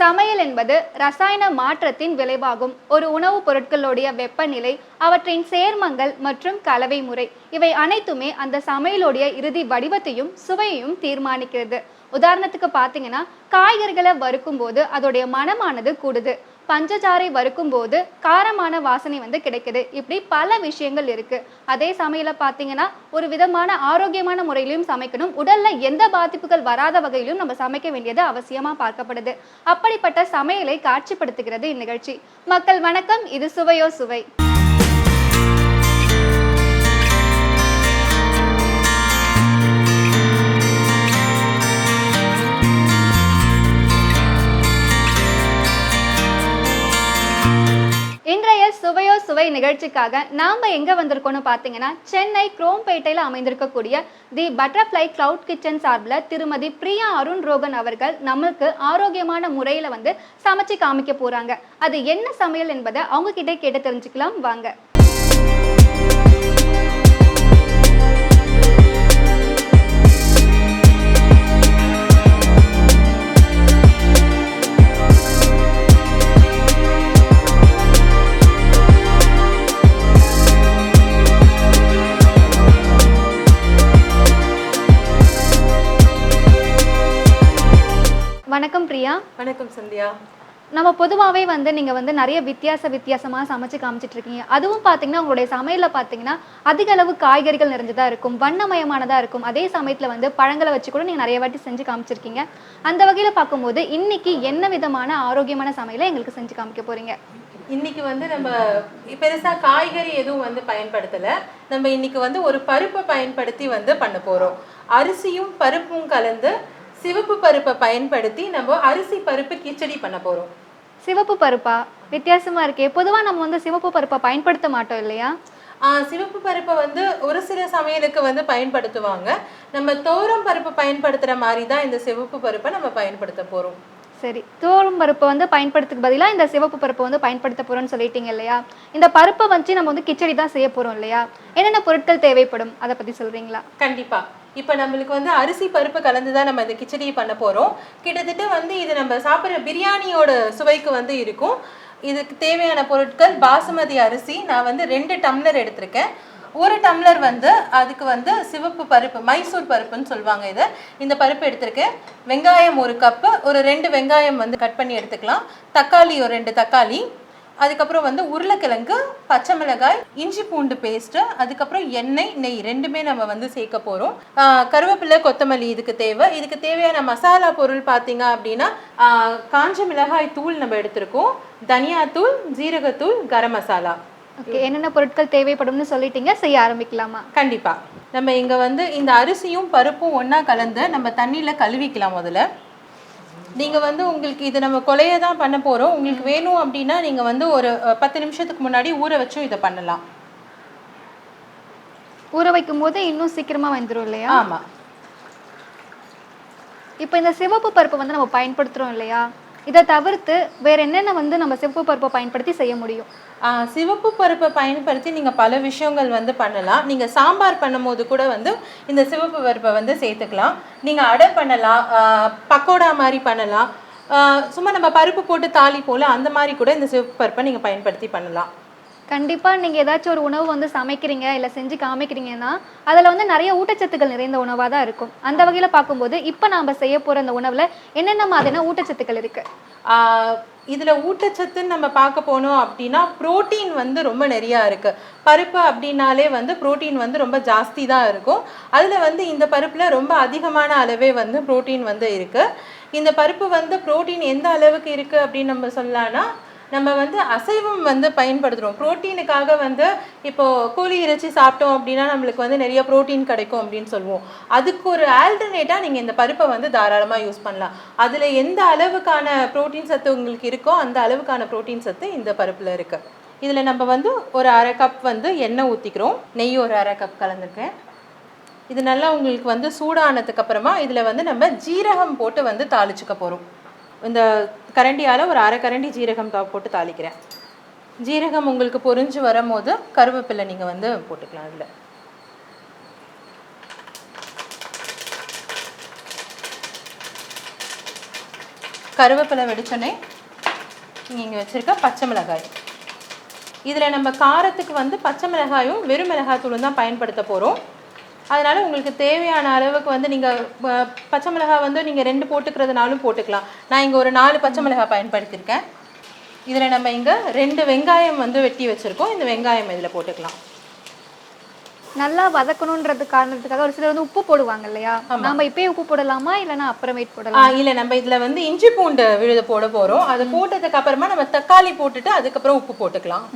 சமையல் என்பது ரசாயன மாற்றத்தின் விளைவாகும். ஒரு உணவுப் பொருட்களுடைய வெப்பநிலை அவற்றின் சேர்மங்கள் மற்றும் கலவை முறை இவை அனைத்துமே அந்த சமையலுடைய இறுதி வடிவத்தையும் சுவையையும் தீர்மானிக்கிறது. உதாரணத்துக்கு பார்த்தீங்கன்னா காய்கறிகளை வறுக்கும் போது அதோடைய மனமானது கூடுது. பஞ்சசாரை வறுக்கும் போது காரமான வாசனை வந்து கிடைக்குது. இப்படி பல விஷயங்கள் இருக்கு. அதே சமையலை பார்த்தீங்கன்னா ஒரு விதமான ஆரோக்கியமான முறையிலும் சமைக்கணும். உடல்ல எந்த பாதிப்புகள் வராத வகையிலும் நம்ம சமைக்க வேண்டியது அவசியமா பார்க்கப்படுது. அப்படிப்பட்ட சமையலை காட்சிப்படுத்துகிறது இந்நிகழ்ச்சி. மக்கள் வணக்கம். இது சுவையோ சுவை. இன்றைய சுவையோ சுவை நிகழ்ச்சிக்காக நாம எங்க வந்திருக்கோம்னு பார்த்தீங்கன்னா சென்னை குரோம்பேட்டையில் அமைந்திருக்கக்கூடிய தி பட்டர்ஃப்ளை கிளவுட் கிச்சன் சார்பில் திருமதி பிரியா அருண் ரோகன் அவர்கள் நம்மளுக்கு ஆரோக்கியமான முறையில வந்து சமைச்சு காமிக்க போறாங்க. அது என்ன சமையல் என்பதை அவங்க கிட்டே கேட்டு தெரிஞ்சுக்கலாம். வாங்க. வணக்கம் பிரியா. வணக்கம் சந்தியா. நம்ம பொதுவாகவே வந்து நீங்கள் வந்து நிறைய வித்தியாச வித்தியாசமாக சமைச்சு காமிச்சிட்டு இருக்கீங்க அதுவும் பார்த்தீங்கன்னா உங்களுடைய சமையலில் பார்த்தீங்கன்னா அதிக அளவு காய்கறிகள் நிறைஞ்சதாக இருக்கும் வண்ணமயமானதாக இருக்கும். அதே சமயத்தில் வந்து பழங்களை வச்சு கூட நீங்கள் நிறைய வாட்டி செஞ்சு காமிச்சிருக்கீங்க. அந்த வகையில் பார்க்கும்போது இன்னைக்கு என்ன விதமான ஆரோக்கியமான சமையலை எங்களுக்கு செஞ்சு காமிக்க போறீங்க? இன்னைக்கு வந்து நம்ம பெருசா காய்கறி எதுவும் வந்து பயன்படுத்தல. நம்ம இன்னைக்கு வந்து ஒரு பருப்பை பயன்படுத்தி வந்து பண்ண போறோம். அரிசியும் பருப்பும் கலந்து சிவப்பு பருப்பை பயன்படுத்தி நம்ம அரிசி பருப்பு கிச்சடி பண்ண போறோம். சிவப்பு பருப்பா? வித்தியாசமா இருக்கே. பொதுவாக நம்ம வந்து சிவப்பு பருப்பை பயன்படுத்த மாட்டோம் இல்லையா? சிவப்பு பருப்பை வந்து ஒரு சில சமையலுக்கு வந்து பயன்படுத்துவாங்க. நம்ம தோரம் பருப்பு பயன்படுத்துற மாதிரி தான் இந்த சிவப்பு பருப்பை நம்ம பயன்படுத்த போறோம். சரி. தோறும் பருப்பை வந்து பயன்படுத்துக்கு பதிலாக இந்த சிவப்பு பருப்பை வந்து பயன்படுத்த போறோம்னு சொல்லிட்டீங்க இல்லையா? இந்த பருப்பை வச்சு நம்ம வந்து கிச்சடி தான் செய்ய போறோம் இல்லையா? என்னென்ன பொருட்கள் தேவைப்படும்? அதை பத்தி சொல்றீங்களா? கண்டிப்பா. இப்போ நம்மளுக்கு வந்து அரிசி பருப்பு கலந்து தான் நம்ம இந்த கிச்சடி பண்ண போகிறோம் கிட்டத்தட்ட வந்து இது நம்ம சாப்பிட்ற பிரியாணியோட சுவைக்கு வந்து இருக்கும். இதுக்கு தேவையான பொருட்கள் பாசுமதி அரிசி. நான் வந்து ரெண்டு டம்ளர் எடுத்திருக்கேன். ஒரு டம்ளர் வந்து அதுக்கு வந்து சிவப்பு பருப்பு மைசூர் பருப்புன்னு சொல்லுவாங்க இதை. இந்த பருப்பு எடுத்திருக்கேன். வெங்காயம் ஒரு கப்பு. ஒரு ரெண்டு வெங்காயம் வந்து கட் பண்ணி எடுத்துக்கலாம். தக்காளி ஒரு ரெண்டு தக்காளி. அதுக்கப்புறம் வந்து உருளைக்கிழங்கு பச்சை மிளகாய் இஞ்சி பூண்டு பேஸ்ட்டு அதுக்கப்புறம் எண்ணெய் நெய் ரெண்டுமே நம்ம வந்து சேர்க்க போகிறோம் கருவேப்பிலை கொத்தமல்லி இதுக்கு தேவை. இதுக்கு தேவையான மசாலா பொருள் பார்த்தீங்க அப்படின்னா காஞ்ச மிளகாய் தூள் நம்ம எடுத்திருக்கோம். தனியாத்தூள் ஜீரகத்தூள் கரம் மசாலா. ஓகே என்னென்ன பொருட்கள் தேவைப்படும்னு சொல்லிட்டீங்க செய்ய ஆரம்பிக்கலாமா? கண்டிப்பா. நம்ம இங்க வந்து இந்த அரிசியும் பருப்பும் ஒண்ணா கலந்து நம்ம தண்ணியில கழுவிக்கலாம் முதல்ல. நீங்க வந்து உங்களுக்கு இது நம்ம கொலைய தான் பண்ண போறோம். உங்களுக்கு வேணும் அப்படின்னா நீங்க வந்து ஒரு பத்து நிமிஷத்துக்கு முன்னாடி ஊற வச்சும் இதை பண்ணலாம். ஊற வைக்கும் போது இன்னும் சீக்கிரமா வந்துரும் இல்லையா? ஆமா. இப்போ இந்த சிவப்பு பருப்பு வந்து நம்ம பயன்படுத்துறோம் இல்லையா? இதை தவிர்த்து வேற என்னென்ன வந்து நம்ம சிவப்பு பருப்பை பயன்படுத்தி செய்ய முடியும்? சிவப்பு பருப்பை பயன்படுத்தி நீங்க பல விஷயங்கள் வந்து பண்ணலாம். நீங்க சாம்பார் பண்ணும்போது கூட வந்து இந்த சிவப்பு பருப்பை வந்து சேர்த்துக்கலாம். நீங்க அடை பண்ணலாம் பக்கோடா மாதிரி பண்ணலாம். சும்மா நம்ம பருப்பு போட்டு தாளி போல அந்த மாதிரி கூட இந்த சிவப்பு பருப்பை நீங்க பயன்படுத்தி பண்ணலாம். கண்டிப்பா நீங்க ஏதாச்சும் ஒரு உணவு வந்து சமைக்கிறீங்க இல்ல செஞ்சு காமிக்கிறீங்கன்னா அதுல வந்து நிறைய ஊட்டச்சத்துக்கள் நிறைந்த உணவா தான் இருக்கும். அந்த வகையில பார்க்கும்போது இப்போ நாம செய்ய போற அந்த உணவுல என்னென்ன மாதிரியான ஊட்டச்சத்துக்கள் இருக்கு? ஆஹ் இதில் ஊட்டச்சத்துன்னு நம்ம பார்க்க போனோம் அப்படின்னா புரோட்டீன் வந்து ரொம்ப நிறையா இருக்குது பருப்பு அப்படின்னாலே வந்து புரோட்டீன் வந்து ரொம்ப ஜாஸ்தி தான் இருக்கும். அதில் வந்து இந்த பருப்பில் ரொம்ப அதிகமான அளவே வந்து புரோட்டீன் வந்து இருக்குது இந்த பருப்பு வந்து புரோட்டீன் எந்த அளவுக்கு இருக்குது அப்படின்னு நம்ம சொல்லலாம்னா நம்ம வந்து அசைவம் வந்து பயன்படுத்துகிறோம் புரோட்டீனுக்காக வந்து இப்போது கோழி இறைச்சி சாப்பிட்டோம் அப்படின்னா நம்மளுக்கு வந்து நிறைய ப்ரோட்டீன் கிடைக்கும் அப்படின்னு சொல்லுவோம். அதுக்கு ஒரு ஆல்டர்னேட்டாக நீங்கள் இந்த பருப்பை வந்து தாராளமாக யூஸ் பண்ணலாம். அதில் எந்த அளவுக்கான புரோட்டீன் சத்து உங்களுக்கு இருக்கோ அந்த அளவுக்கான ப்ரோட்டீன் சத்து இந்த பருப்பில் இருக்குது இதில் நம்ம வந்து ஒரு அரை கப் வந்து எண்ணெய் ஊற்றிக்கிறோம் நெய் ஒரு அரை கப் கலந்துருக்கேன். இது நல்லா உங்களுக்கு வந்து சூடானதுக்கு அப்புறமா இதில் வந்து நம்ம ஜீரகம் போட்டு வந்து தாளிச்சுக்க போகிறோம் இந்த கரண்டியால் ஒரு அரை கரண்டி ஜீரகம் தா போட்டு தாளிக்கிறேன். ஜீரகம் உங்களுக்கு பொரிஞ்சு வரும்போது கருவேப்பிலை நீங்கள் வந்து போட்டுக்கலாம் அதில் கருவேப்பிலை வெடிச்சோடனே நீங்கள் இங்கே வச்சுருக்க பச்சை மிளகாய். இதில் நம்ம காரத்துக்கு வந்து பச்சை மிளகாயும் வெறும் மிளகாத்தூளும் தான் பயன்படுத்த போகிறோம் அதனால் உங்களுக்கு தேவையான அளவுக்கு வந்து நீங்கள் பச்சை மிளகாய் வந்து நீங்கள் ரெண்டு போட்டுக்கிறதுனாலும் போட்டுக்கலாம். நான் இங்கே ஒரு நாலு பச்சை மிளகாய் பயன்படுத்தியிருக்கேன். இதில் நம்ம இங்கே ரெண்டு வெங்காயம் வந்து வெட்டி வச்சுருக்கோம். இந்த வெங்காயம் இதில் போட்டுக்கலாம். நல்லா வதக்கணுன்றது காரணத்துக்காக ஒரு சிலர் வந்து உப்பு போடுவாங்க இல்லையா? நாம இப்பயே உப்பு போடலாமா? இல்லைன்னா அப்புறமேட் போடலாம்? இல்லை நம்ம இதில் வந்து இஞ்சி பூண்டு விழுத போட போகிறோம் அதை போட்டதுக்கு அப்புறமா நம்ம தக்காளி போட்டுட்டு அதுக்கப்புறம் உப்பு போட்டுக்கலாம்.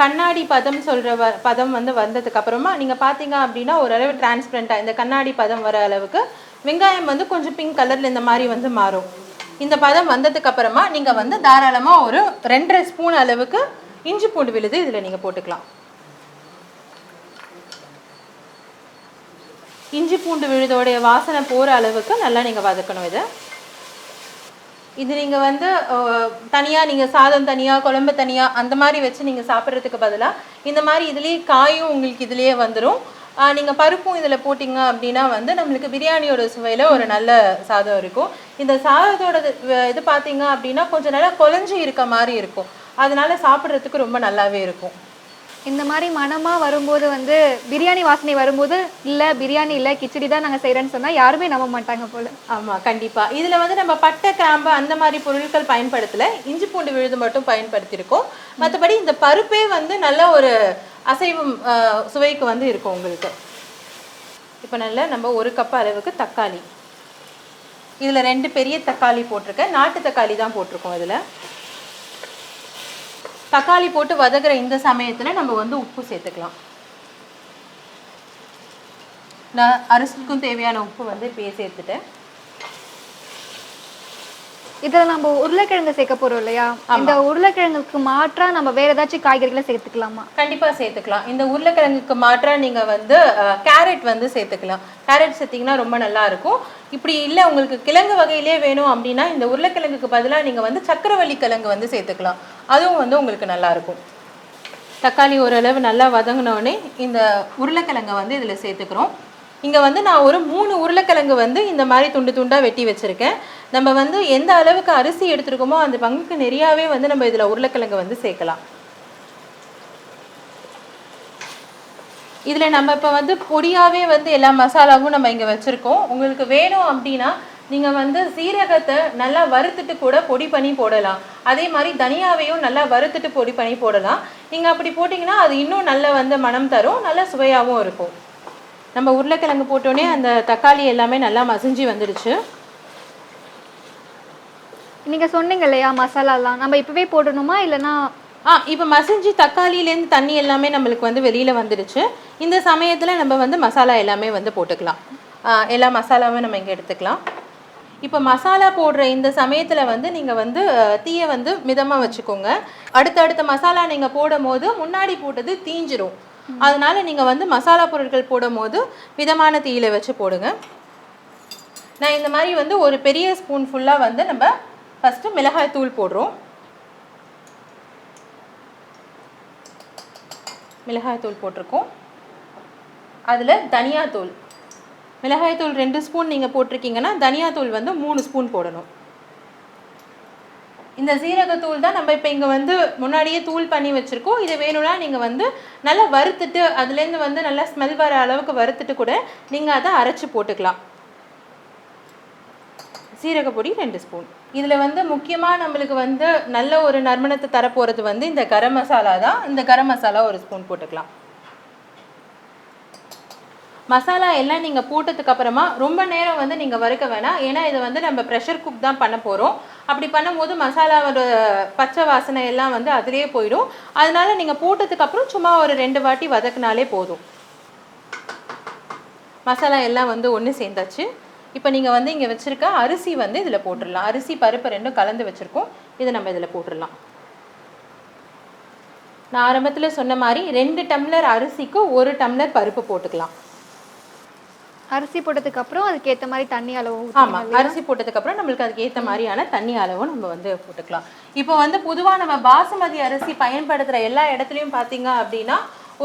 கண்ணாடி பதம் சொல்கிற வ பதம் வந்து வந்ததுக்கு அப்புறமா நீங்கள் பார்த்தீங்க அப்படின்னா ஓரளவு டிரான்ஸ்பரண்ட்டாக இந்த கண்ணாடி பதம் வர அளவுக்கு வெங்காயம் வந்து கொஞ்சம் பிங்க் கலரில் இந்த மாதிரி வந்து மாறும். இந்த பதம் வந்ததுக்கு அப்புறமா நீங்கள் வந்து தாராளமாக ஒரு ரெண்டரை ஸ்பூன் அளவுக்கு இஞ்சி பூண்டு விழுது இதில் நீங்கள் போட்டுக்கலாம். இஞ்சி பூண்டு விழுதோடைய வாசனை போகிற அளவுக்கு நல்லா நீங்கள் வதக்கணும் இதை. இது நீங்கள் வந்து தனியாக நீங்கள் சாதம் தனியாக குழம்பு தனியாக அந்த மாதிரி வச்சு நீங்கள் சாப்பிட்றதுக்கு பதிலாக இந்த மாதிரி இதுலேயே காயும் உங்களுக்கு இதுலேயே வந்துடும் நீங்கள் பருப்பும் இதில் போட்டிங்க அப்படின்னா வந்து நம்மளுக்கு பிரியாணியோட சுவையில் ஒரு நல்ல சாதம் இருக்கும். இந்த சாதத்தோட இது- பார்த்தீங்க அப்படின்னா கொஞ்சம் நல்லா குழஞ்சி இருக்க மாதிரி இருக்கும். அதனால சாப்பிட்றதுக்கு ரொம்ப நல்லாவே இருக்கும். இந்த மாதிரி மனமாக வரும்போது வந்து பிரியாணி வாசனை வரும்போது இல்லை பிரியாணி இல்லை கிச்சடி தான் நாங்கள் செய்கிறேன்னு சொன்னால் யாருமே நம்ப மாட்டாங்க போல். ஆமாம் கண்டிப்பாக இதில் வந்து நம்ம பட்டை கிராம்பு அந்த மாதிரி பொருட்கள் பயன்படுத்தலை. இஞ்சி பூண்டு விழுது மட்டும் பயன்படுத்தியிருக்கோம். மற்றபடி இந்த பருப்பே வந்து நல்ல ஒரு அசைவம் சுவைக்கு வந்து இருக்கும் உங்களுக்கு. இப்போ நல்லா நம்ம ஒரு கப் அளவுக்கு தக்காளி. இதில் ரெண்டு பெரிய தக்காளி போட்டிருக்கேன். நாட்டு தக்காளி தான் போட்டிருக்கோம் இதில். தக்காளி போட்டு வதக்குற இந்த சமயத்தில் நம்ம வந்து உப்பு சேர்த்துக்கலாம். நான் அரிசிக்கும் தேவையான உப்பு வந்து இப்பயே சேர்த்துட்டேன். இதுல நம்ம உருளைக்கிழங்கு சேர்க்க போறோம் இல்லையா? இந்த உருளைக்கிழங்குக்கு மாற்றா நம்ம வேற ஏதாச்சும் காய்கறிகளை சேர்த்துக்கலாமா? கண்டிப்பா சேர்த்துக்கலாம். இந்த உருளைக்கிழங்குக்கு மாற்றா நீங்க வந்து கேரட் வந்து சேர்த்துக்கலாம். கேரட் சேர்த்தீங்கன்னா ரொம்ப நல்லா இருக்கும். இப்படி இல்லை உங்களுக்கு கிழங்கு வகையிலே வேணும் அப்படின்னா இந்த உருளைக்கிழங்குக்கு பதிலா நீங்க வந்து சக்கரவள்ளி கிழங்கு வந்து சேர்த்துக்கலாம். அதுவும் வந்து உங்களுக்கு நல்லா இருக்கும். தக்காளி ஓரளவு நல்லா வதங்கினோடனே இந்த உருளைக்கிழங்கை வந்து இதில் சேர்த்துக்கிறோம். இங்கே வந்து நான் ஒரு மூணு உருளைக்கிழங்கு வந்து இந்த மாதிரி துண்டு துண்டாக வெட்டி வச்சுருக்கேன். நம்ம வந்து எந்த அளவுக்கு அரிசி எடுத்துருக்கோமோ அந்த பங்குக்கு நிறையாவே வந்து நம்ம இதில் உருளைக்கிழங்கு வந்து சேர்க்கலாம். இதில் நம்ம இப்போ வந்து பொடியாகவே வந்து எல்லா மசாலாவும் நம்ம இங்கே வச்சுருக்கோம். உங்களுக்கு வேணும் அப்படின்னா நீங்கள் வந்து சீரகத்தை நல்லா வறுத்துட்டு கூட பொடி பண்ணி போடலாம். அதே மாதிரி தனியாவையும் நல்லா வறுத்துட்டு பொடி பண்ணி போடலாம். நீங்கள் அப்படி போட்டிங்கன்னா அது இன்னும் நல்ல வந்து மனம் தரும் நல்ல சுவையாகவும் இருக்கும். நம்ம உருளைக்கிழங்கு போட்டோன்னே அந்த தக்காளி எல்லாமே நல்லா மசிஞ்சு வந்துடுச்சு நீங்க சொன்னீங்க இல்லையா மசாலாலாம்? நம்ம இப்பவே போடணுமா இல்லைன்னா ஆ இப்போ மசிஞ்சு தக்காளியிலேருந்து தண்ணி எல்லாமே நம்மளுக்கு வந்து வெளியில் வந்துடுச்சு இந்த சமயத்தில் நம்ம வந்து மசாலா எல்லாமே வந்து போட்டுக்கலாம். எல்லா மசாலாவும் நம்ம இங்கே எடுத்துக்கலாம். இப்போ மசாலா போடுற இந்த சமயத்தில் வந்து நீங்கள் வந்து தீயை வந்து மிதமாக வச்சுக்கோங்க. அடுத்தடுத்த மசாலா நீங்கள் போடும் போது முன்னாடி போட்டது தீஞ்சிரும். அதனால நீங்கள் வந்து மசாலா பொருட்கள் போடும் போது மிதமான தீயில வச்சு போடுங்க. நான் இந்த மாதிரி வந்து ஒரு பெரிய ஸ்பூன் ஃபுல்லாக வந்து நம்ம ஃபஸ்ட்டு மிளகாய் தூள் போடுறோம். மிளகாய்த்தூள் போட்டிருக்கோம். அதில் தனியாத்தூள் மிளகாய் தூள் ரெண்டு ஸ்பூன் நீங்கள் போட்டிருக்கீங்கன்னா தனியாத்தூள் வந்து மூணு ஸ்பூன் போடணும். இந்த சீரகத்தூள் தான் நம்ம இப்போ இங்கே வந்து முன்னாடியே தூள் பண்ணி வச்சுருக்கோம். இது வேணும்னா நீங்கள் வந்து நல்லா வறுத்துட்டு அதுலேருந்து வந்து நல்லா ஸ்மெல் வர அளவுக்கு வறுத்துட்டு கூட நீங்கள் அதை அரைச்சி போட்டுக்கலாம். சீரகப்பொடி ரெண்டு ஸ்பூன் இதில் வந்து முக்கியமாக நம்மளுக்கு வந்து நல்ல ஒரு நறுமணத்தை தரப்போகிறது வந்து இந்த கரம் மசாலா தான். இந்த கரம் மசாலா ஒரு ஸ்பூன் போட்டுக்கலாம். மசாலா எல்லாம் நீங்கள் போட்டதுக்கு அப்புறமா ரொம்ப நேரம் வந்து நீங்கள் வறுக்க வேணாம். ஏன்னா இதை வந்து நம்ம ப்ரெஷர் குக் தான் பண்ண போகிறோம் அப்படி பண்ணும்போது மசாலாவோட பச்சை வாசனை எல்லாம் வந்து அதிலே போயிடும். அதனால நீங்கள் போட்டதுக்கு அப்புறம் சும்மா ஒரு ரெண்டு வாட்டி வதக்குனாலே போதும். மசாலா எல்லாம் வந்து ஒன்று சேர்ந்தாச்சு. இப்போ நீங்கள் வந்து இங்கே வச்சுருக்க அரிசி வந்து இதில் போட்டுடலாம். அரிசி பருப்பு ரெண்டும் கலந்து வச்சுருக்கோம். இதை நம்ம இதில் போட்டுடலாம். நான் ஆரம்பத்தில் சொன்ன மாதிரி ரெண்டு டம்ளர் அரிசிக்கு ஒரு டம்ளர் பருப்பு போட்டுக்கலாம். அரிசி போட்டதுக்கு அப்புறம் அதுக்கு ஏத்த மாதிரி தண்ணி அளவு ஆமா அரிசி போட்டதுக்கு அப்புறம் நம்மளுக்கு அதுக்கு ஏத்த மாதிரியான தண்ணி அளவும் நம்ம வந்து போட்டுக்கலாம். இப்போ வந்து பொதுவா நம்ம பாசுமதி அரிசி பயன்படுத்துற எல்லா இடத்துலயும் பாத்தீங்க அப்படின்னா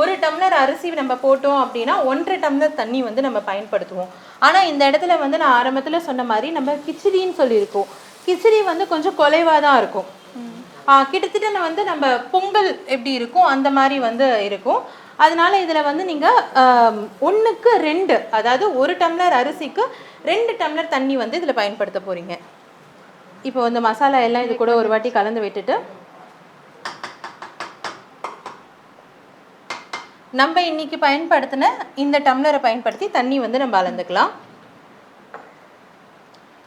ஒரு டம்ளர் அரிசி நம்ம போட்டோம் அப்படின்னா ஒன்றரை டம்ளர் தண்ணி வந்து நம்ம பயன்படுத்துவோம். ஆனா இந்த இடத்துல வந்து நான் ஆரம்பத்துல சொன்ன மாதிரி நம்ம கிச்சடின்னு சொல்லியிருக்கோம். கிச்சடி வந்து கொஞ்சம் குலைவாக தான் இருக்கும். கிட்டத்தட்ட வந்து நம்ம பொங்கல் எப்படி இருக்கும் அந்த மாதிரி வந்து இருக்கும். அதனால இதில் வந்து நீங்கள் ஒன்றுக்கு ரெண்டு அதாவது ஒரு டம்ளர் அரிசிக்கு ரெண்டு டம்ளர் தண்ணி வந்து இதில் பயன்படுத்த போகிறீங்க இப்போ வந்து மசாலா எல்லாம் இது கூட ஒரு வாட்டி கலந்து விட்டுட்டு நம்ம இன்னைக்கு பயன்படுத்தின இந்த டம்ளரை பயன்படுத்தி தண்ணி வந்து நம்ம அளந்துக்கலாம்.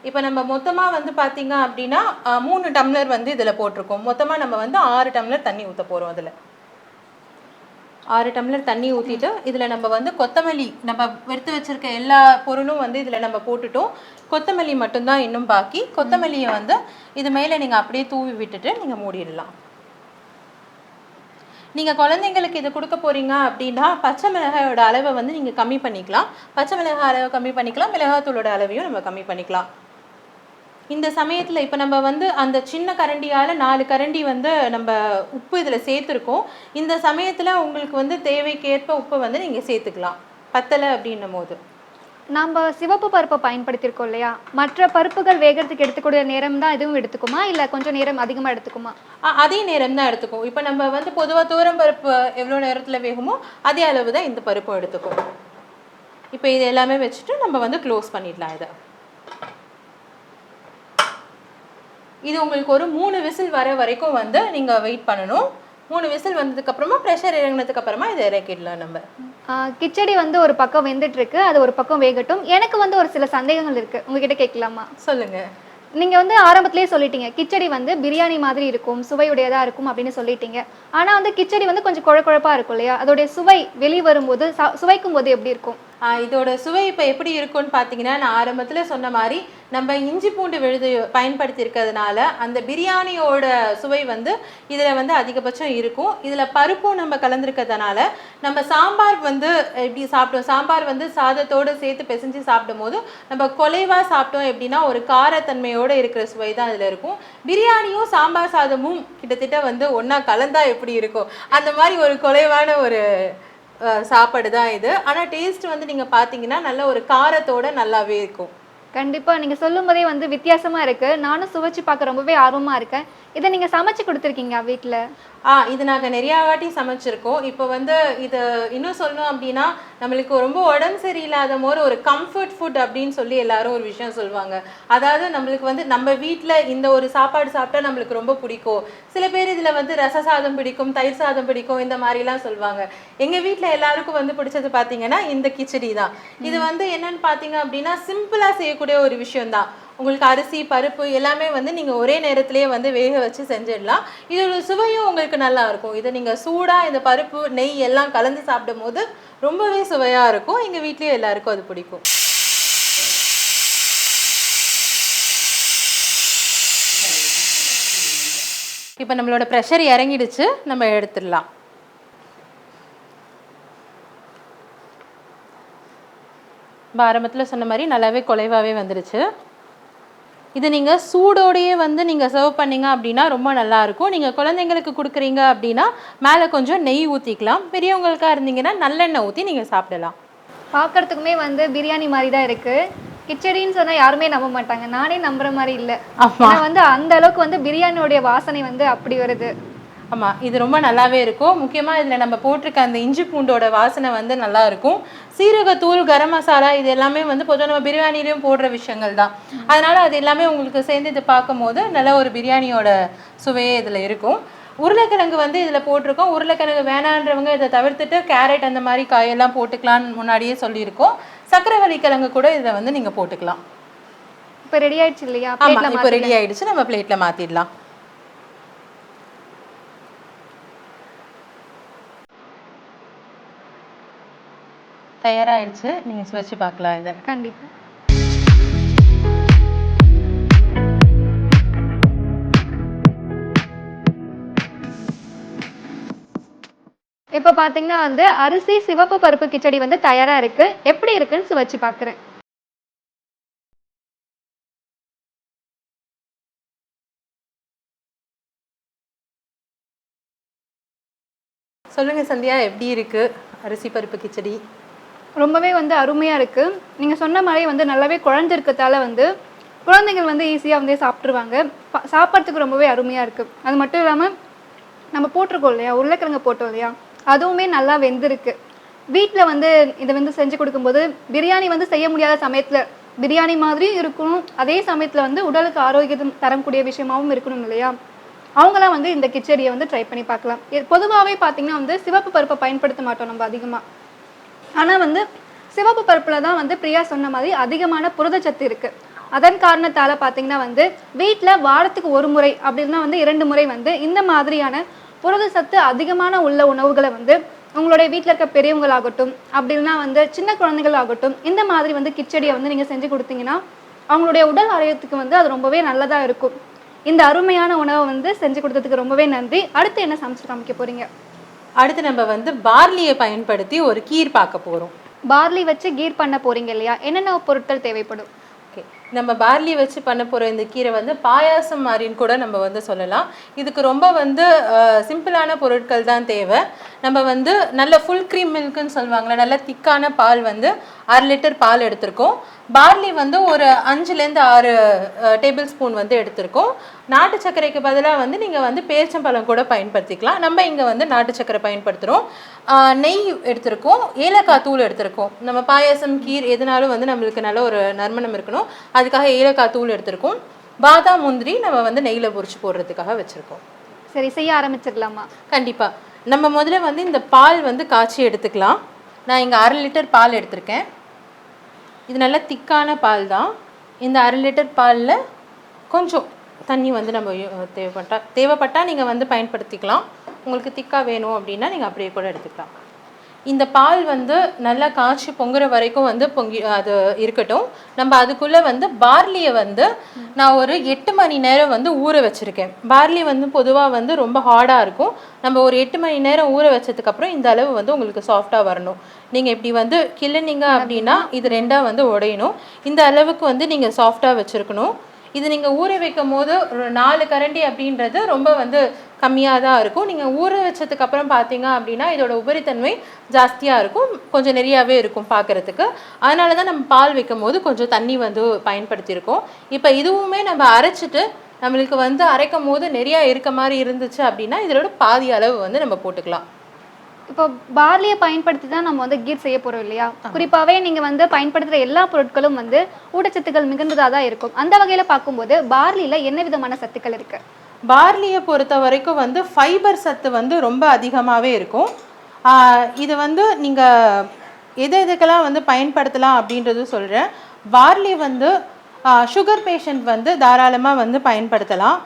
இப்போ நம்ம மொத்தமாக வந்து பார்த்தீங்க அப்படின்னா மூணு டம்ளர் வந்து இதில் போட்டிருக்கோம். மொத்தமாக நம்ம வந்து ஆறு டம்ளர் தண்ணி ஊற்ற போகிறோம் அதில். ஆறு டம்ளர் தண்ணி ஊற்றிட்டு இதில் நம்ம வந்து கொத்தமல்லி நம்ம எடுத்து வச்சுருக்க எல்லா பொருளும் வந்து இதில் நம்ம போட்டுட்டோம். கொத்தமல்லி மட்டும்தான் இன்னும் பாக்கி. கொத்தமல்லியை வந்து இது மேலே நீங்கள் அப்படியே தூவி விட்டுட்டு நீங்கள் மூடிடலாம். நீங்கள் குழந்தைங்களுக்கு இதை கொடுக்க போகிறீங்க அப்படின்னா பச்சை மிளகாயோட அளவை வந்து நீங்கள் கம்மி பண்ணிக்கலாம். பச்சை மிளகாய் அளவை கம்மி பண்ணிக்கலாம். மிளகாத்தூளோட அளவையும் நம்ம கம்மி பண்ணிக்கலாம். இந்த சமயத்தில் இப்போ நம்ம வந்து அந்த சின்ன கரண்டியால் நாலு கரண்டி வந்து நம்ம உப்பு இதில் சேர்த்துருக்கோம். இந்த சமயத்தில் உங்களுக்கு வந்து தேவைக்கேற்ப உப்பை வந்து நீங்கள் சேர்த்துக்கலாம். பத்தலை அப்படின்னும் போது நம்ம சிவப்பு பருப்பை பயன்படுத்தியிருக்கோம் இல்லையா? மற்ற பருப்புகள் வேகிறதுக்கு எடுத்துக்கூடிய நேரம் தான் இதுவும் எடுத்துக்குமா? இல்லை கொஞ்சம் நேரம் அதிகமாக எடுத்துக்குமா? அதே நேரம் தான் எடுத்துக்கும் இப்போ நம்ம வந்து பொதுவாக தூரம் பருப்பு எவ்வளோ நேரத்தில் வேகுமோ அதே அளவு தான் இந்த பருப்பும் எடுத்துக்கும் இப்போ இது எல்லாமே வச்சுட்டு நம்ம வந்து க்ளோஸ் பண்ணிடலாம் இதை. இது உங்களுக்கு ஒரு மூணு விசில் வர வரைக்கும் வந்து நீங்கள் வெயிட் பண்ணணும். மூணு விசில் வந்ததுக்கப்புறமா ப்ரெஷர் இறங்கினதுக்கு அப்புறமா இதை இறக்கிடலாம் நம்ம. கிச்சடி வந்து ஒரு பக்கம் வெந்துட்டு இருக்கு அது ஒரு பக்கம் வேகட்டும். எனக்கு வந்து ஒரு சில சந்தேகங்கள் இருக்கு. உங்ககிட்ட கேட்கலாமா? சொல்லுங்க. நீங்க வந்து ஆரம்பத்திலேயே சொல்லிட்டீங்க. கிச்சடி வந்து பிரியாணி மாதிரி இருக்கும் சுவையுடையதா இருக்கும் அப்படின்னு சொல்லிட்டீங்க. ஆனா வந்து கிச்சடி வந்து கொஞ்சம் குழ குழப்பா இருக்கும் இல்லையா? அதோடைய சுவை வெளி வரும்போது சுவைக்கும் போது எப்படி இருக்கும்? இதோட சுவை இப்போ எப்படி இருக்கும்னு பார்த்தீங்கன்னா நான் ஆரம்பத்தில் சொன்ன மாதிரி நம்ம இஞ்சி பூண்டு விழுது பயன்படுத்தி இருக்கிறதுனால அந்த பிரியாணியோட சுவை வந்து இதில் வந்து அதிகபட்சம் இருக்கும். இதில் பருப்பும் நம்ம கலந்துருக்கிறதுனால நம்ம சாம்பார் வந்து எப்படி சாப்பிட்டோம் சாம்பார் வந்து சாதத்தோடு சேர்த்து பிசைஞ்சு சாப்பிடும் போது நம்ம குலைவாக சாப்பிட்டோம் எப்படின்னா ஒரு காரத்தன்மையோடு இருக்கிற சுவை தான் அதில் இருக்கும். பிரியாணியும் சாம்பார் சாதமும் கிட்டத்தட்ட வந்து ஒன்றா கலந்தா எப்படி இருக்கும்? அந்த மாதிரி ஒரு குலைவான ஒரு சாப்பாடு தான் இது. ஆனால் டேஸ்ட் வந்து நீங்கள் பார்த்தீங்கன்னா நல்ல ஒரு காரத்தோட நல்லாவே இருக்கும். கண்டிப்பா நீங்க சொல்லும் போதே வந்து வித்தியாசமா இருக்கு. நானும் சுவைச்சு பார்க்க ரொம்பவே ஆர்வமா இருக்கேன். இதை நீங்கள் சமைச்சு கொடுத்துருக்கீங்க வீட்டில் ஆ இது நாங்கள் நிறையா வாட்டி சமைச்சிருக்கோம். இப்போ வந்து இது இன்னும் சொல்லணும் அப்படின்னா நம்மளுக்கு ரொம்ப உடம்பு சரியில்லாத போது ஒரு கம்ஃபர்ட் ஃபுட் அப்படின்னு சொல்லி எல்லாரும் ஒரு விஷயம் சொல்லுவாங்க. அதாவது நம்மளுக்கு வந்து நம்ம வீட்டில் இந்த ஒரு சாப்பாடு சாப்பிட்டா நம்மளுக்கு ரொம்ப பிடிக்கும். சில பேர் இதில் வந்து ரச சாதம் பிடிக்கும் தயிர் சாதம் பிடிக்கும் இந்த மாதிரிலாம் சொல்லுவாங்க. எங்கள் வீட்டில் எல்லாருக்கும் வந்து பிடிச்சது பார்த்தீங்கன்னா இந்த கிச்சடி தான். இது வந்து என்னன்னு பார்த்தீங்க அப்படின்னா சிம்பிளாக செய்யக்கூடிய ஒரு விஷயம் தான் உங்களுக்கு அரிசி பருப்பு எல்லாமே வந்து நீங்கள் ஒரே நேரத்திலேயே வந்து வேக வச்சு செஞ்சிடலாம். இதோட சுவையும் உங்களுக்கு நல்லா இருக்கும். இதை நீங்கள் சூடாக இந்த பருப்பு நெய் எல்லாம் கலந்து சாப்பிடும் போது ரொம்பவே சுவையாக இருக்கும். எங்கள் வீட்லேயும் எல்லாருக்கும் அது பிடிக்கும். இப்போ நம்மளோட ப்ரெஷர் இறங்கிடுச்சு. நம்ம எடுத்துடலாம். இப்போ ஆரம்பத்தில் சொன்ன மாதிரி நல்லாவே குலைவாகவே வந்துடுச்சு இது நீங்கள் சூடோடையே வந்து நீங்கள் சர்வ் பண்ணீங்க அப்படின்னா ரொம்ப நல்லா இருக்கும் நீங்கள் குழந்தைங்களுக்கு கொடுக்குறீங்க அப்படின்னா மேலே கொஞ்சம் நெய் ஊற்றிக்கலாம் பெரியவங்களுக்கா இருந்தீங்கன்னா நல்லெண்ணெய் ஊற்றி நீங்கள் சாப்பிடலாம். பார்க்கறதுக்குமே வந்து பிரியாணி மாதிரி தான் இருக்கு. கிச்சடின்னு சொன்னா யாருமே நம்ப மாட்டாங்க. நானே நம்புற மாதிரி இல்ல. வந்து அந்த அளவுக்கு வந்து பிரியாணியோடைய வாசனை வந்து அப்படி வருது. ஆமாம் இது ரொம்ப நல்லாவே இருக்கும். முக்கியமாக இதில் நம்ம போட்டிருக்க அந்த இஞ்சி பூண்டோட வாசனை வந்து நல்லா இருக்கும். சீரகத்தூள் கரம் மசாலா இது எல்லாமே வந்து பொதுவாக நம்ம பிரியாணிலையும் போடுற விஷயங்கள் தான். அதனால் அது எல்லாமே உங்களுக்கு சேர்ந்து இது பார்க்கும்போது நல்ல ஒரு பிரியாணியோட சுவையே இதில் இருக்கும். உருளைக்கிழங்கு வந்து இதில் போட்டிருக்கோம். உருளைக்கிழங்கு வேணான்றவங்க இதை தவிர்த்துட்டு கேரட் அந்த மாதிரி காயெல்லாம் போட்டுக்கலாம்னு முன்னாடியே சொல்லியிருக்கோம். சக்கரவள்ளி கிழங்கு கூட இதை வந்து நீங்கள் போட்டுக்கலாம். இப்ப ரெடி ஆயிடுச்சு இல்லையா? ஆமாம் இப்போ ரெடி ஆயிடுச்சு. நம்ம பிளேட்டில் மாற்றிடலாம் தயாராகிடுச்சு நீங்கள் சுவைச்சு பார்க்கலாம் இதை. கண்டிப்பா. இப்போ பாத்தீங்கன்னா வந்து அரிசி சிவப்பு பருப்பு கிச்சடி வந்து தயாரா இருக்கு. எப்படி இருக்குன்னு சுவைச்சு பார்க்குறேன் சொல்லுங்க சந்தியா எப்படி இருக்கு? அரிசி பருப்பு கிச்சடி. ரொம்பவே வந்து அருமையாக இருக்குது நீங்கள் சொன்ன மாதிரி வந்து நல்லாவே குழஞ்சிருக்கத்தால வந்து குழந்தைகள் வந்து ஈஸியாக வந்து சாப்பிட்ருவாங்க சாப்பிட்றதுக்கு ரொம்பவே அருமையாக இருக்குது அது மட்டும் இல்லாமல் நம்ம போட்டிருக்கோம் இல்லையா? உருளைக்கிழங்கு போட்டோம் இல்லையா? அதுவுமே நல்லா வெந்திருக்கு. வீட்டில் வந்து இதை வந்து செஞ்சு கொடுக்கும்போது பிரியாணி வந்து செய்ய முடியாத சமயத்தில் பிரியாணி மாதிரியும் இருக்கணும் அதே சமயத்தில் வந்து உடலுக்கு ஆரோக்கியம் தரக்கூடிய விஷயமாகவும் இருக்கணும் இல்லையா? அவங்களாம் வந்து இந்த கிச்சடியை வந்து ட்ரை பண்ணி பார்க்கலாம். பொதுவாகவே பார்த்தீங்கன்னா வந்து சிவப்பு பருப்பை பயன்படுத்த மாட்டோம் நம்ம அதிகமாக ஆனால் வந்து சிவப்பு பருப்பில் தான் வந்து பிரியா சொன்ன மாதிரி அதிகமான புரதச்சத்து இருக்குது அதன் காரணத்தால் பார்த்தீங்கன்னா வந்து வீட்டில் வாரத்துக்கு ஒரு முறை அப்படின்னா வந்து இரண்டு முறை வந்து இந்த மாதிரியான புரதச்சத்து அதிகமான உள்ள உணவுகளை வந்து உங்களுடைய வீட்டில் இருக்க பெரியவங்களாகட்டும் அப்படின்னா வந்து சின்ன குழந்தைகளாகட்டும் இந்த மாதிரி வந்து கிச்சடியை வந்து நீங்கள் செஞ்சு கொடுத்தீங்கன்னா அவங்களுடைய உடல் ஆரோக்கியத்துக்கு வந்து அது ரொம்பவே நல்லதாக இருக்கும். இந்த அருமையான உணவை வந்து செஞ்சு கொடுத்ததுக்கு ரொம்பவே நன்றி. அடுத்து என்ன சமைச்சு காமிக்க போகிறீங்க அடுத்து நம்ம வந்து பார்லியை பயன்படுத்தி ஒரு கீர் பார்க்க போகிறோம் பார்லி வச்சு கீர் பண்ண போறீங்க இல்லையா? என்னென்ன பொருட்கள் தேவைப்படும்? ஓகே. நம்ம பார்லி வச்சு பண்ண போகிற இந்த கீரை வந்து பாயாசம் மாதிரின்னு கூட நம்ம வந்து சொல்லலாம். இதுக்கு ரொம்ப வந்து சிம்பிளான பொருட்கள் தான் தேவை. நம்ம வந்து நல்ல ஃபுல் க்ரீம் மில்க்குன்னு சொல்லுவாங்களே நல்ல திக்கான பால் வந்து அரை லிட்டர் பால் எடுத்திருக்கோம். பார்லி வந்து ஒரு அஞ்சுலேருந்து ஆறு டேபிள் ஸ்பூன் வந்து எடுத்திருக்கோம். நாட்டு சர்க்கரைக்கு பதிலாக வந்து நீங்கள் வந்து பேரிச்சம்பழம் கூட பயன்படுத்திக்கலாம். நம்ம இங்கே வந்து நாட்டு சர்க்கரை பயன்படுத்துகிறோம் நெய் எடுத்திருக்கோம். ஏலக்காய் தூள் எடுத்திருக்கோம். நம்ம பாயாசம் கீர் எதுனாலும் வந்து நம்மளுக்கு நல்ல ஒரு நறுமணம் இருக்கணும். அதுக்காக ஏலக்காய் தூள் எடுத்திருக்கோம். பாதாம் முந்திரி நம்ம வந்து நெய்யில் பொரிச்சு போடுறதுக்காக வச்சுருக்கோம். சரி செய்ய ஆரம்பிச்சிடலாமா? கண்டிப்பாக நம்ம முதல்ல வந்து இந்த பால் வந்து காய்ச்சி எடுத்துக்கலாம். நான் இங்கே அரை லிட்டர் பால் எடுத்திருக்கேன். இது நல்ல திக்கான பால் தான். இந்த அரை லிட்டர் பாலில் கொஞ்சம் தண்ணி வந்து நம்ம தேவைப்பட்டால் தேவைப்பட்டால் நீங்கள் வந்து பயன்படுத்திக்கலாம். உங்களுக்கு திக்காக வேணும் அப்படின்னா நீங்கள் அப்படியே கூட எடுத்துக்கலாம். இந்த பால் வந்து நல்லா காய்ச்சி பொங்குற வரைக்கும் வந்து பொங்கி அது இருக்கட்டும். நம்ம அதுக்குள்ளே வந்து பார்லியை வந்து நான் ஒரு எட்டு மணி நேரம் வந்து ஊற வச்சுருக்கேன். பார்லி வந்து பொதுவாக வந்து ரொம்ப ஹார்டாக இருக்கும். நம்ம ஒரு எட்டு மணி நேரம் ஊற வச்சதுக்கப்புறம் இந்த அளவு வந்து உங்களுக்கு சாஃப்டாக வரணும். நீங்கள் இப்படி வந்து கிள்ளுனீங்க அப்படின்னா இது ரெண்டாக வந்து உடையணும். இந்த அளவுக்கு வந்து நீங்கள் சாஃப்டாக வச்சுருக்கணும். இது நீங்கள் ஊற வைக்கும் போது ஒரு நாலு கரண்டி அப்படின்றது ரொம்ப வந்து கம்மியாக தான் இருக்கும். நீங்கள் ஊற வச்சதுக்கு அப்புறம் பார்த்தீங்க அப்படின்னா இதோட உபரித்தன்மை ஜாஸ்தியாக இருக்கும். கொஞ்சம் நிறையாவே இருக்கும் பார்க்கறதுக்கு அதனால தான் நம்ம பால் வைக்கும் போது கொஞ்சம் தண்ணி வந்து பயன்படுத்தியிருக்கோம். இப்போ இதுவுமே நம்ம அரைச்சிட்டு நம்மளுக்கு வந்து அரைக்கும் போது நிறையா இருக்க மாதிரி இருந்துச்சு அப்படின்னா இதோட பாதி அளவு வந்து நம்ம போட்டுக்கலாம். இப்போ பார்லியை பயன்படுத்தி தான் நம்ம வந்து கீர் செய்ய போறோம் இல்லையா? குறிப்பாவே நீங்க வந்து பயன்படுத்துற எல்லா பொருட்களும் வந்து ஊட்டச்சத்துக்கள் மிகுந்ததா தான் இருக்கும். அந்த வகையில பார்க்கும்போது பார்லியில என்ன விதமான சத்துக்கள் இருக்கு? பார்லியை பொறுத்த வரைக்கும் வந்து ஃபைபர் சத்து வந்து ரொம்ப அதிகமாகவே இருக்கும். இது வந்து நீங்கள் எது எதுக்கெல்லாம் வந்து பயன்படுத்தலாம் அப்படின்றது சொல்கிறேன் பார்லி வந்து சுகர் பேஷண்ட் வந்து தாராளமாக வந்து பயன்படுத்தலாம்.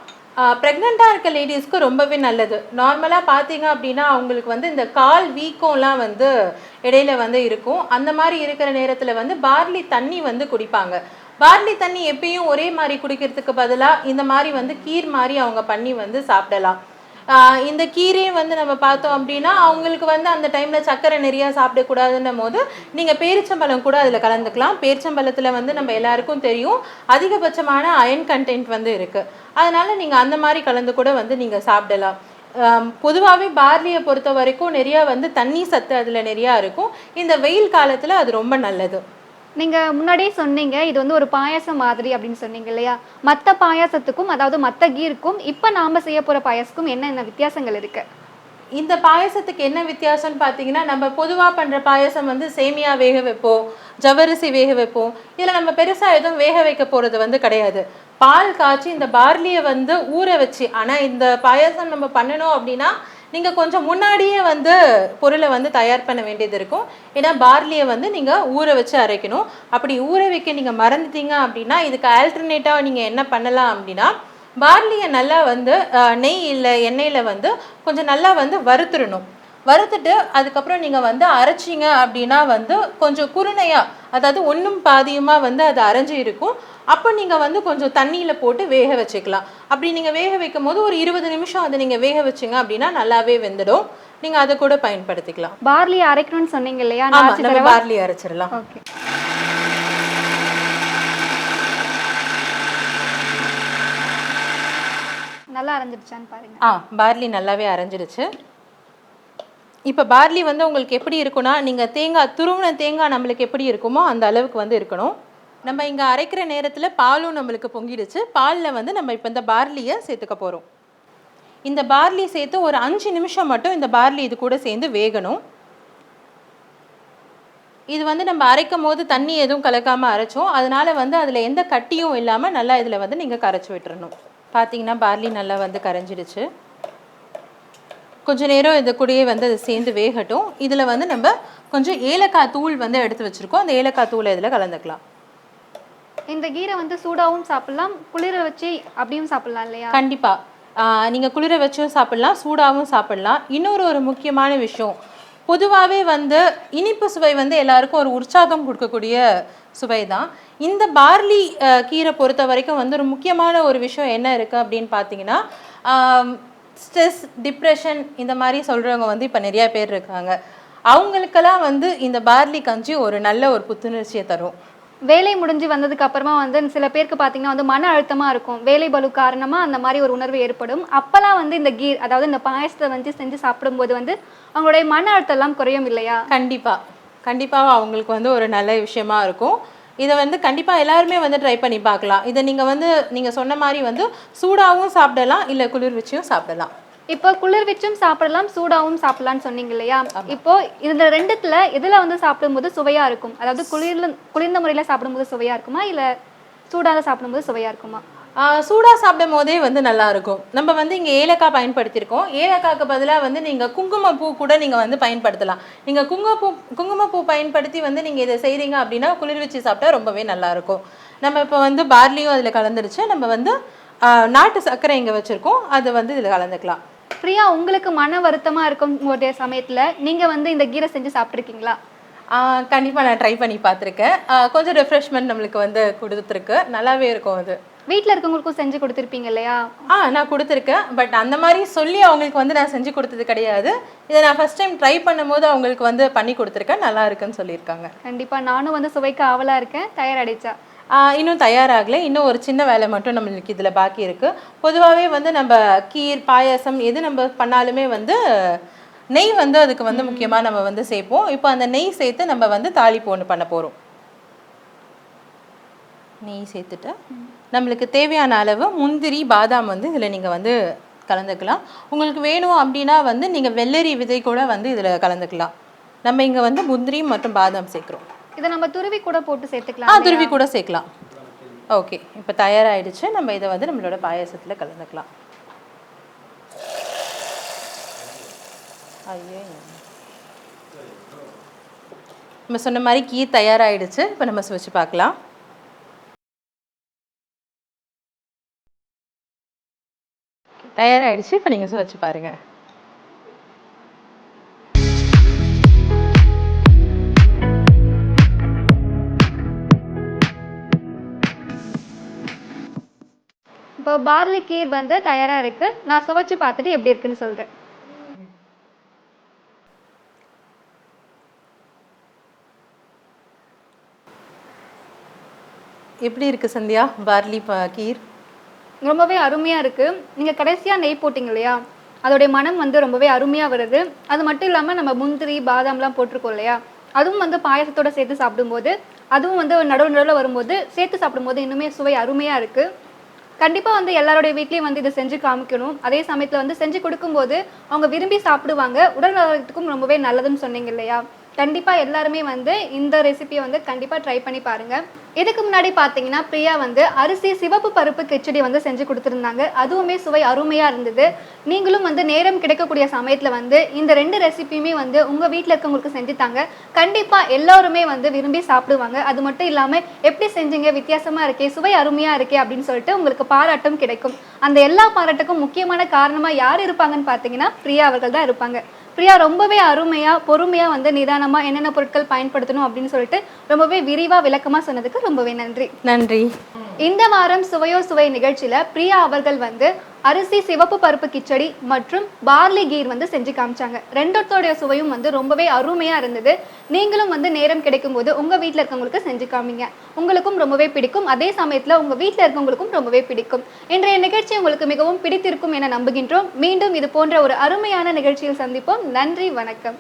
ப்ரெக்னெண்ட்டாக இருக்க லேடிஸ்க்கு ரொம்பவே நல்லது. நார்மலாக பார்த்தீங்க அப்படின்னா அவங்களுக்கு வந்து இந்த கால் வீக்கம்லாம் வந்து இடையில வந்து இருக்கும். அந்த மாதிரி இருக்கிற நேரத்தில் வந்து பார்லி தண்ணி வந்து குடிப்பாங்க. பார்லி தண்ணி எப்பயும் ஒரே மாதிரி குடிக்கிறதுக்கு பதிலாக இந்த மாதிரி வந்து கீர் மாதிரி அவங்க பண்ணி வந்து சாப்பிடலாம். இந்த கீரையும் வந்து நம்ம பார்த்தோம் அப்படின்னா அவங்களுக்கு வந்து அந்த டைமில் சர்க்கரை நிறையா சாப்பிடக்கூடாதுன்னும் போது நீங்கள் பேரிச்சம்பழம் கூட அதில் கலந்துக்கலாம். பேரிச்சம்பழத்தில் வந்து நம்ம எல்லாருக்கும் தெரியும் அதிகபட்சமான அயன் கண்டென்ட் வந்து இருக்குது அதனால் நீங்கள் அந்த மாதிரி கலந்து கூட வந்து நீங்கள் சாப்பிடலாம். பொதுவாகவே பார்லியை பொறுத்த வரைக்கும் நிறையா வந்து தண்ணி சத்து அதில் நிறையா இருக்கும். இந்த வெயில் காலத்தில் அது ரொம்ப நல்லது. நீங்க முன்னாடியே சொன்னீங்க இது வந்து ஒரு பாயாசம் மாதிரி அப்படின்னு சொன்னீங்க இல்லையா? மற்ற பாயாசத்துக்கும் அதாவது மற்ற கீருக்கும் இப்போ நாம செய்ய போற பாயாசத்துக்கும் என்னென்ன வித்தியாசங்கள் இருக்கு? இந்த பாயசத்துக்கு என்ன வித்தியாசம்னு பார்த்தீங்கன்னா நம்ம பொதுவாக பண்ணுற பாயசம் வந்து சேமியா வேக வைப்போம் ஜவரிசி வேக வைப்போம். இதில் நம்ம பெருசாக எதுவும் வேக வைக்க போகிறது வந்து கிடையாது. பால் காய்ச்சி இந்த பார்லியை வந்து ஊற வச்சு ஆனால் இந்த பாயசம் நம்ம பண்ணணும் அப்படின்னா நீங்கள் கொஞ்சம் முன்னாடியே வந்து பொருளை வந்து தயார் பண்ண வேண்டியது இருக்கும். ஏன்னா பார்லியை வந்து நீங்கள் ஊற வச்சு அரைக்கணும். அப்படி ஊற வைக்க நீங்கள் மறந்துட்டீங்க அப்படின்னா இதுக்கு ஆல்டர்னேட்டாக நீங்கள் என்ன பண்ணலாம் அப்படின்னா பார்லியை நல்லா வந்து நெய் இல்லை எண்ணெயில் வந்து கொஞ்சம் நல்லா வந்து வறுத்துடணும். வறுத்துட்டு அதுக்கப்புறம் நீங்கள் வந்து அரைச்சிங்க அப்படின்னா வந்து கொஞ்சம் குருணையாக அதாவது ஒன்றும் பாதியுமாக வந்து அது அரைஞ்சு இருக்கும். அப்போ நீங்கள் வந்து கொஞ்சம் தண்ணியில் போட்டு வேக வச்சுக்கலாம். அப்படி நீங்கள் வேக வைக்கும் போது ஒரு இருபது நிமிஷம் அதை நீங்கள் வேக வச்சிங்க அப்படின்னா நல்லாவே வெந்துடும். நீங்கள் அதை கூட பயன்படுத்திக்கலாம். பார்லியை அரைக்கணும்னு சொன்னீங்க இல்லையா? நம்ம? பார்லி அரைச்சிடலாம். ஓகே. நல்லா அரைஞ்சிருச்சான்னு பாருங்க. ஆ பார்லி நல்லாவே அரைஞ்சிடுச்சு. இப்போ பார்லி வந்து உங்களுக்கு எப்படி இருக்குன்னா நீங்கள் தேங்காய் துருவின தேங்காய் நம்மளுக்கு எப்படி இருக்குமோ அந்த அளவுக்கு வந்து இருக்கணும். நம்ம இங்கே அரைக்கிற நேரத்தில் பாலும் நம்மளுக்கு பொங்கிடுச்சு. பாலில் வந்து நம்ம இப்போ இந்த பார்லியை சேர்த்துக்க போகிறோம் இந்த பார்லி சேர்த்து ஒரு அஞ்சு நிமிஷம் மட்டும் இந்த பார்லி இது கூட சேர்ந்து வேகணும். இது வந்து நம்ம அரைக்கும் போது தண்ணி எதுவும் கலக்காமல் அரைச்சோம். அதனால வந்து அதில் எந்த கட்டியும் இல்லாமல் நல்லா இதில் வந்து நீங்கள் கரைச்சி விட்டுறணும். பார்த்தீங்கன்னா பார்லி நல்லா வந்து கரைஞ்சிடுச்சு. கொஞ்ச நேரம் இது கூடயே வந்து அது சேர்ந்து வேகட்டும். இதில் வந்து நம்ம கொஞ்சம் ஏலக்காய் தூள் வந்து எடுத்து வச்சுருக்கோம். அந்த ஏலக்காய் தூளை இதில் கலந்துக்கலாம். இந்த கீரை வந்து சூடாவும் சாப்பிடலாம். குளிர வச்சு அப்படியும் சாப்பிடலாம் இல்லையா? கண்டிப்பாக நீங்கள் குளிர வச்சும் சாப்பிடலாம் சூடாகவும் சாப்பிடலாம். இன்னொரு ஒரு முக்கியமான விஷயம். பொதுவாகவே வந்து இனிப்பு சுவை வந்து எல்லாருக்கும் ஒரு உற்சாகம் கொடுக்கக்கூடிய சுவை தான். இந்த பார்லி கீரை பொறுத்த வரைக்கும் வந்து ஒரு முக்கியமான ஒரு விஷயம் என்ன இருக்குது அப்படின்னு பார்த்தீங்கன்னா ஸ்ட்ரெஸ் டிப்ரெஷன் இந்த மாதிரி சொல்கிறவங்க வந்து இப்போ நிறைய பேர் இருக்காங்க. அவங்களுக்கெல்லாம் வந்து இந்த பார்லி கஞ்சி ஒரு நல்ல ஒரு புத்துணர்ச்சியை தரும். வேலை முடிஞ்சு வந்ததுக்கு அப்புறமா வந்து சில பேருக்கு பார்த்தீங்கன்னா வந்து மன அழுத்தமா இருக்கும். வேலை பளு காரணமா அந்த மாதிரி ஒரு உணர்வு ஏற்படும். அப்பெல்லாம் வந்து இந்த கீர் அதாவது இந்த பாயசத்தை வந்து செஞ்சு சாப்பிடும்போது வந்து அவங்களுடைய மன அழுத்தம் எல்லாம் குறையும் இல்லையா? கண்டிப்பாக கண்டிப்பாக அவங்களுக்கு வந்து ஒரு நல்ல விஷயமா இருக்கும். இதை வந்து கண்டிப்பாக எல்லாருமே வந்து ட்ரை பண்ணி பார்க்கலாம். இதை நீங்கள் வந்து நீங்கள் சொன்ன மாதிரி வந்து சூடாகவும் சாப்பிடலாம் இல்லை குளிர் வச்சியும் சாப்பிடலாம். இப்போ குளிர் வச்சும் சாப்பிடலாம் சூடாவும் சாப்பிடலாம்னு சொன்னீங்க இல்லையா? இப்போ இந்த ரெண்டுத்துல எதுல வந்து சாப்பிடும்போது சுவையா இருக்கும்? அதாவது குளிர்ல குளிர்ந்த முறையில சாப்பிடும்போது சுவையா இருக்குமா இல்ல சூடாக சாப்பிடும்போது சுவையா இருக்குமா? சூடாக சாப்பிடும் போதே வந்து நல்லா இருக்கும் நம்ம வந்து இங்கே ஏலக்காய் பயன்படுத்தியிருக்கோம். ஏலக்காய்க்கு பதிலாக வந்து நீங்கள் குங்குமப்பூ கூட நீங்கள் வந்து பயன்படுத்தலாம். நீங்கள் குங்குமப்பூ குங்குமப்பூ பயன்படுத்தி வந்து நீங்கள் இதை செய்கிறீங்க அப்படின்னா குளிர் வச்சு சாப்பிட்டா ரொம்பவே நல்லா இருக்கும் நம்ம இப்போ வந்து பார்லியும் அதில் கலந்துருச்சு. நம்ம வந்து நாட்டு சர்க்கரை இங்கே வச்சுருக்கோம். அதை வந்து இதில் கலந்துக்கலாம். பிரியா உங்களுக்கு மன வருத்தமா இருக்கும் ஒரு சமயத்துல? நீங்க வந்து இந்த கீரை செஞ்சு சாப்பிட்ருக்கீங்களா கண்டிப்பாக நான் ட்ரை பண்ணி பார்த்துருக்கேன். கொஞ்சம் ரெஃப்ரெஷ்மெண்ட் நம்மளுக்கு வந்து கொடுத்துருக்கு. நல்லாவே இருக்கும் அது. வீட்ல இருக்கவங்களுக்கும் செஞ்சு கொடுத்துருப்பீங்க இல்லையா? ஆ நான் கொடுத்துருக்கேன். பட் அந்த மாதிரி சொல்லி அவங்களுக்கு வந்து நான் செஞ்சு கொடுத்தது கிடையாது. இதை நான் ஃபர்ஸ்ட் டைம் ட்ரை பண்ணும்போது அவங்களுக்கு வந்து பண்ணி கொடுத்துருக்கேன். நல்லா இருக்குன்னு சொல்லியிருக்காங்க. கண்டிப்பா. நானும் வந்து சுவைக்கு ஆவலா இருக்கேன். தயாரடிச்சா? இன்னும் தயாராகலை. இன்னும் ஒரு சின்ன வேலை மட்டும் நம்மளுக்கு இதில் பாக்கி இருக்குது பொதுவாகவே வந்து நம்ம கீர் பாயாசம் எது நம்ம பண்ணாலுமே வந்து நெய் வந்து அதுக்கு வந்து முக்கியமாக நம்ம வந்து சேர்ப்போம். இப்போ அந்த நெய் சேர்த்து நம்ம வந்து தாளிப்பு ஒன்று பண்ண போகிறோம் நெய் சேர்த்துட்டு நம்மளுக்கு தேவையான அளவு முந்திரி பாதாம் வந்து இதில் நீங்கள் வந்து கலந்துக்கலாம். உங்களுக்கு வேணும் அப்படின்னா வந்து நீங்கள் வெள்ளரி விதை கூட வந்து இதில் கலந்துக்கலாம். நம்ம இங்கே வந்து முந்திரி மற்றும் பாதாம் சேர்க்குறோம். இதை நம்ம துருவி கூட போட்டு ஆ சேர்த்துக்கலாம் துருவி கூட சேர்க்கலாம். ஓகே இப்போ தயாராகிடுச்சு நம்ம இதை வந்து நம்மளோட பாயாசத்தில் கலந்துக்கலாம். ஐயோ நம்ம சொன்ன மாதிரி கீர் தயாராகிடுச்சு இப்போ நம்ம சுவைச்சு பார்க்கலாம். தயாராகிடுச்சு இப்போ நீங்கள் சுவைச்சு பாருங்கள் இப்போ பார்லி கீர் வந்து தயாரா இருக்கு. நான் சுவைச்சு பார்த்துட்டு எப்படி இருக்குன்னு சொல்றேன். எப்படி இருக்குது சந்தியா? பார்லி ப கீர்? ரொம்பவே அருமையாக இருக்குது நீங்கள் கடைசியாக நெய் போட்டிங்க இல்லையா? அதோடைய மனம் வந்து ரொம்பவே அருமையாக வருது. அது மட்டும் இல்லாமல் நம்ம முந்திரி பாதாம்லாம் போட்டிருக்கோம் இல்லையா? அதுவும் வந்து பாயாசத்தோட சேர்த்து சாப்பிடும்போது அதுவும் வந்து நடுவு நடுவில் வரும்போது சேர்த்து சாப்பிடும்போது இன்னுமே சுவை அருமையாக இருக்குது கண்டிப்பாக வந்து எல்லாருடைய வீட்லேயும் வந்து இதை செஞ்சு காமிக்கணும். அதே சமயத்தில் வந்து செஞ்சு கொடுக்கும்போது அவங்க விரும்பி சாப்பிடுவாங்க. உடல் நலத்துக்கும் ரொம்பவே நல்லதுன்னு சொன்னீங்க இல்லையா? கண்டிப்பாக எல்லாருமே வந்து இந்த ரெசிபியை வந்து கண்டிப்பாக ட்ரை பண்ணி பாருங்கள் இதுக்கு முன்னாடி பார்த்தீங்கன்னா பிரியா வந்து அரிசி சிவப்பு பருப்பு கிச்சடி வந்து செஞ்சு கொடுத்துருந்தாங்க. அதுவுமே சுவை அருமையாக இருந்தது. நீங்களும் வந்து நேரம் கிடைக்கக்கூடிய சமயத்தில் வந்து இந்த ரெண்டு ரெசிபியுமே வந்து உங்கள் வீட்டில் இருக்கவங்களுக்கு செஞ்சு தாங்க. கண்டிப்பா எல்லாருமே வந்து விரும்பி சாப்பிடுவாங்க. அது மட்டும் இல்லாமல் எப்படி செஞ்சீங்க? வித்தியாசமாக இருக்கே சுவை அருமையாக இருக்கே அப்படின்னு சொல்லிட்டு உங்களுக்கு பாராட்டும் கிடைக்கும். அந்த எல்லா பாராட்டுக்கும் முக்கியமான காரணமாக யார் இருப்பாங்கன்னு பார்த்தீங்கன்னா பிரியா அவர்கள் தான் இருப்பாங்க. பிரியா ரொம்பவே அருமையா பொறுமையா வந்து நிதானமா என்னென்ன பொருட்கள் பயன்படுத்தணும் அப்படின்னு சொல்லிட்டு ரொம்பவே விரிவா விளக்கமா சொன்னதுக்கு ரொம்பவே நன்றி. நன்றி. இந்த வாரம் சுவையோ சுவை நிகழ்ச்சியில பிரியா அவர்கள் வந்து அரிசி சிவப்பு பருப்பு கிச்சடி மற்றும் பார்லி கீர் வந்து செஞ்சு காமிச்சாங்க. ரெண்டத்தோடைய சுவையும் வந்து ரொம்பவே அருமையா இருந்தது. நீங்களும் வந்து நேரம் கிடைக்கும் போது உங்க வீட்டில் இருக்கவங்களுக்கு செஞ்சு காமிங்க. உங்களுக்கும் ரொம்பவே பிடிக்கும். அதே சமயத்துல உங்க வீட்டில் இருக்கவங்களுக்கும் ரொம்பவே பிடிக்கும். இன்றைய நிகழ்ச்சி உங்களுக்கு மிகவும் பிடித்திருக்கும் என நம்புகின்றோம். மீண்டும் இது போன்ற ஒரு அருமையான நிகழ்ச்சியில் சந்திப்போம். நன்றி வணக்கம்.